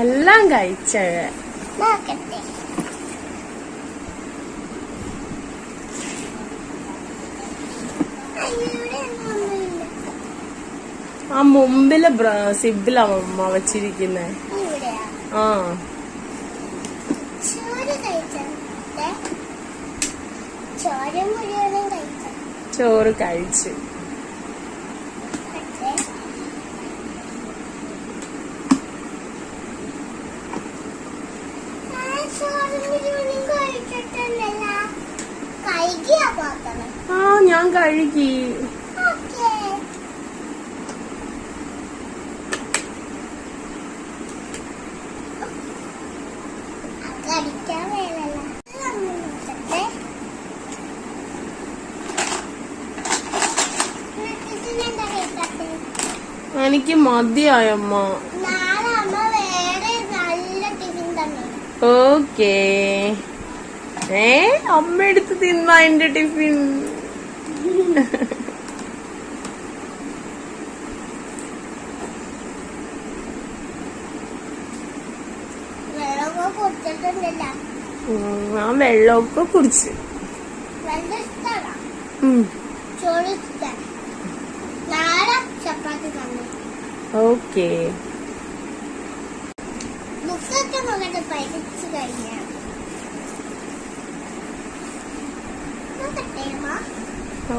എല്ലാം കഴിച്ചേ. ആ മുമ്പിൽ സിബിലാ അമ്മ വെച്ചിരിക്കുന്നേ. ആ. ചോറ് കഴിച്ചേ ചോര മുഴുവനും കഴിച്ച ചോറ് കഴിച്ച് പക്ഷേ ആ ചോറ് മുഴുവനും കഴിച്ചിട്ടുണ്ടല്ല കൈകിയാ പാത്രം ആ ഞാൻ കഴുകി. എനിക്ക് മതിയായമ്മ ഓക്കേ. ഏ? അമ്മ എടുത്ത് തിന്ന എന്റെ ടിഫിൻ. ആ വെള്ളമൊക്കെ കുടിച്ച്. വെള്ളം ഇഷ്ടമാണ്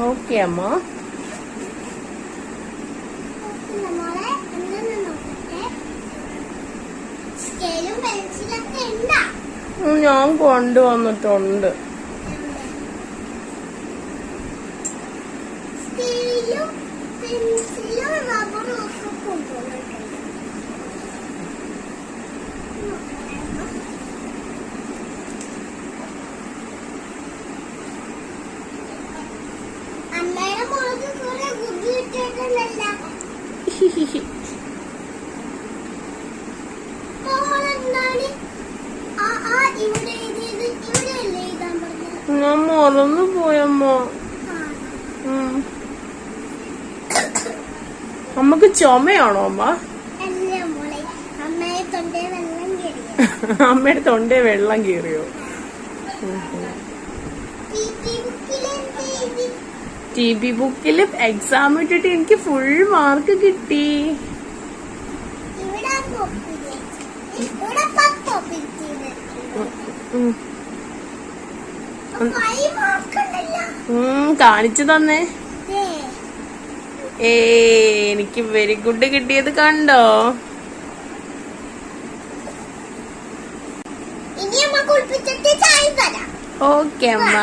ഓക്കേ അമ്മ? ഞാൻ കൊണ്ടുവന്നിട്ടുണ്ട്. പെൻസിലും ഞാൻ മറന്നു പോയമ്മ. അമ്മയ്ക്ക് ചുമയാണോ അമ്മ? അമ്മയുടെ തൊണ്ടേ വെള്ളം കീറിയോ ടി ബി ബുക്കിൽ എക്സാം ഇട്ടിട്ട് എനിക്ക് ഫുൾ മാർക്ക് കിട്ടി. കാണിച്ചു തന്നേ. ഏ എനിക്ക് വെരി ഗുഡ് കിട്ടിയത് കണ്ടോ? ഓക്കെ അമ്മ.